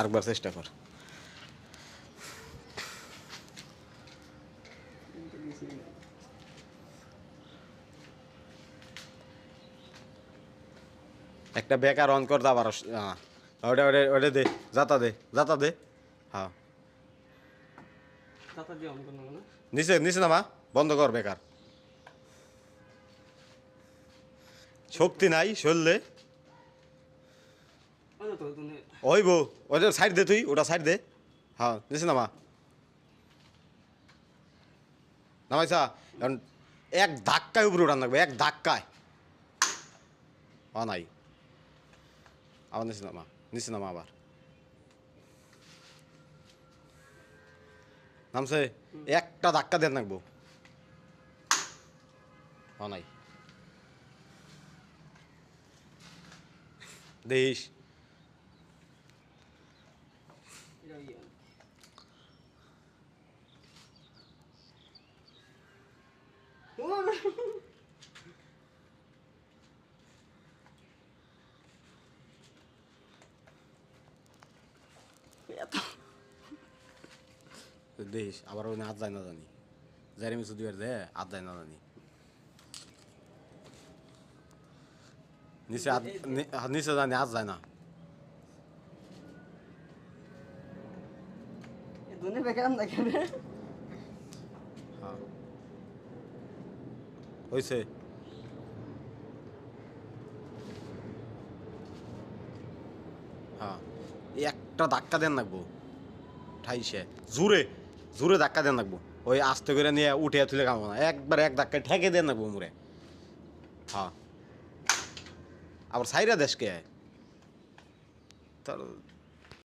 আরেকবার চেষ্টা কর। একটা বেকার অন কর দাবার হ্যাঁ ওটা ওটা ওটা দে যাতা দে যাতা দে। হ্যাঁ। দিয়ে না? নিচে নিচে নামা বন্ধ কর বেকার। শক্তি নাই তুমি ওই বউ ওটা সাইড দে তুই, ওটা সাইড দে। হ্যাঁ নিচে নামা। নামাইছা, এখন এক ধাক্কায় উপরে উঠান লাগবে, এক ধাক্কায়। অ নাই। আবার নিচে নামা নিচে নামা আবার। নামছে, একটা ধাক্কা দেন অ নাই। দেখিস। দেখিস, আবার ওখানে হাত যায় না জানি। যাই আমি শুধু দে হাত যায় না জানি। নিচে হাত নি- নিচে জানি হাত যায় না। দুনে বেকার রে হয়েছে হ্যাঁ একটা ধাক্কা দেন লাগবো। ঠাইছে। জোরে জোরে ধাক্কা দেন লাগবো। ওই আস্তে করে নিয়ে উঠে তুলে কামো না। একবার এক ধাক্কা ঠেকে দেন লাগবো মুরে। হ্যাঁ। আবার সাইরা দেশকে তোর